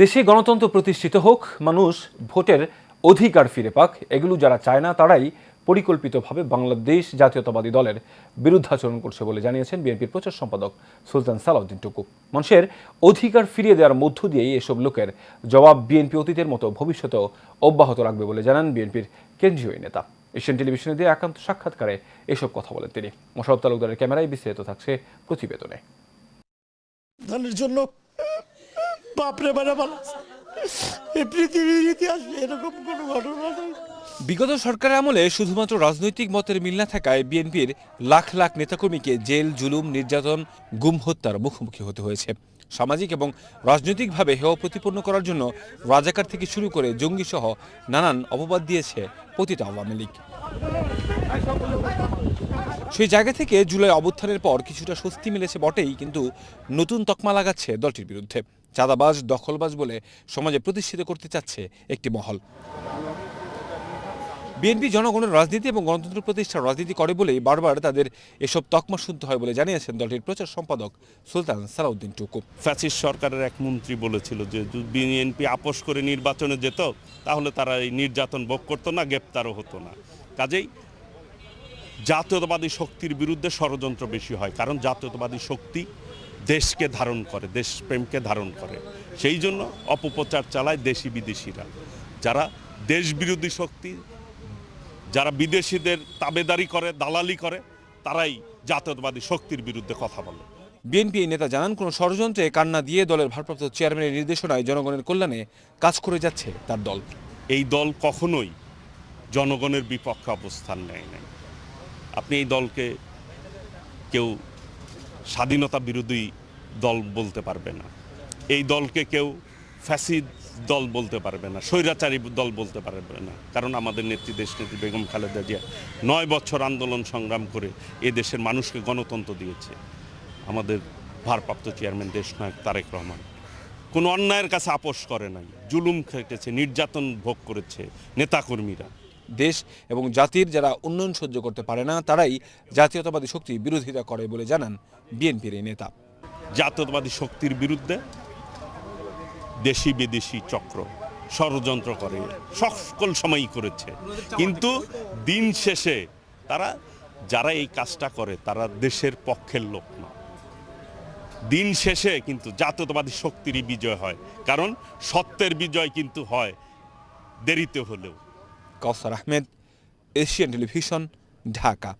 দেশে গণতন্ত্র প্রতিষ্ঠিত হোক, মানুষ ভোটের অধিকার ফিরে পাক, এগুলো যারা চায় না, তারাই পরিকল্পিতভাবে বাংলাদেশ জাতীয়তাবাদী দলের বিরুদ্ধাচরণ করছে বলে জানিয়েছেন বিএনপির প্রচার সম্পাদক সুলতান সালাউদ্দিন টুকু। মানুষের অধিকার ফিরিয়ে দেওয়ার মধ্য দিয়েই এসব লোকের জবাব বিএনপি অতীতের মতো ভবিষ্যতেও অব্যাহত রাখবে বলে জানান বিএনপির কেন্দ্রীয় নেতা। এশিয়ান টেলিভিশনে দিয়ে একান্ত সাক্ষাৎকারে এসব কথা বলেন তিনি। মোশারফ তালুকদারের ক্যামেরায় বিস্তারিত থাকছে প্রতিবেদনে। জন্য বাপরে বিগত সরকারের আমলে শুধুমাত্র রাজনৈতিক মতের মিল না থাকায় বিএনপির লাখ লাখ নেতাকর্মীকে জেল, জুলুম, নির্যাতন, গুম, হত্যার মুখোমুখি হতে হয়েছে। সামাজিক এবং রাজনৈতিকভাবে হেয় প্রতিপন্ন করার জন্য রাজাকার থেকে শুরু করে জঙ্গি সহ নানান অপবাদ দিয়েছে পতিত আওয়ামী লীগ। সেই জায়গা থেকে জুলাই অবস্থানের পর কিছুটা স্বস্তি মিলেছে বটেই, কিন্তু নতুন তকমা লাগাচ্ছে দলটির বিরুদ্ধে। চাঁদাবাজ, দখলবাজ বলে সমাজে প্রতিষ্ঠিত করতে চাচ্ছে একটি মহল। বিএনপি জনগণের রাজনীতি এবং গণতন্ত্র প্রতিষ্ঠার রাজনীতি করে বলেই বারবার তাদের এসব তকমা শুদ্ধ হয় বলে জানিয়েছেন দলটির প্রচার সম্পাদক সুলতান সালাউদ্দিন টুকু। ফ্যাসিস সরকারের এক মন্ত্রী বলেছিল যে বিএনপি আপোষ করে নির্বাচনে যেত, তাহলে তারা এই নির্যাতন ভোগ করতো না, গ্রেপ্তারও হতো না। কাজেই জাতীয়তাবাদী শক্তির বিরুদ্ধে ষড়যন্ত্র বেশি হয়, কারণ জাতীয়তাবাদী শক্তি দেশকে ধারণ করে দেশপ্রেমকে ধারণ করে। সেই জন্য অপপ্রচার চালায় দেশি বিদেশিরা। যারা দেশবিরোধী শক্তি যারা বিদেশিদের তাবেদারি করে দালালি করে তারাই জাতীয়তাবাদী শক্তির বিরুদ্ধে কথা বলে। বিএনপি নেতা জানান কোনো ষড়যন্ত্রে কান্না দিয়ে দলের ভারপ্রাপ্ত চেয়ারম্যানের নির্দেশনায় জনগণের কল্যাণে কাজ করে যাচ্ছে তার দল। এই দল কখনোই জনগণের বিপক্ষে অবস্থান নেয় নাই। আপনি এই দলকে কেউ স্বাধীনতা বিরোধী দল বলতে পারবে না। এই দলকে কেউ ফ্যাসিদ দল বলতে পারবে না, স্বৈরাচারী দল বলতে পারবে না। কারণ আমাদের নেত্রী, দেশনেত্রী বেগম খালেদা জিয়া নয় বছর আন্দোলন সংগ্রাম করে এ দেশের মানুষকে গণতন্ত্র দিয়েছে। আমাদের ভারপ্রাপ্ত চেয়ারম্যান, দেশনায়ক তারেক রহমান কোনো অন্যায়ের কাছে আপোষ করে নাই, জুলুম খেটেছে, নির্যাতন ভোগ করেছে নেতাকর্মীরা। দেশ এবং জাতির যারা উন্নয়ন সহ্য করতে পারে না, তারাই জাতীয়তাবাদী শক্তি বিরোধিতা করে বলে জানান বিএনপির এই নেতা। জাতীয়তাবাদী শক্তির বিরুদ্ধে দেশি বিদেশি চক্র ষড়যন্ত্র করে, সকল সময়ই করেছে। কিন্তু দিন শেষে তারা, যারা এই কাজটা করে, তারা দেশের পক্ষের লোক না। দিন শেষে কিন্তু জাতীয়তাবাদী শক্তিরই বিজয় হয়। কারণ সত্যের বিজয় কিন্তু হয় দেরিতে হলেও। Kawsar Ahmed Asian television Dhaka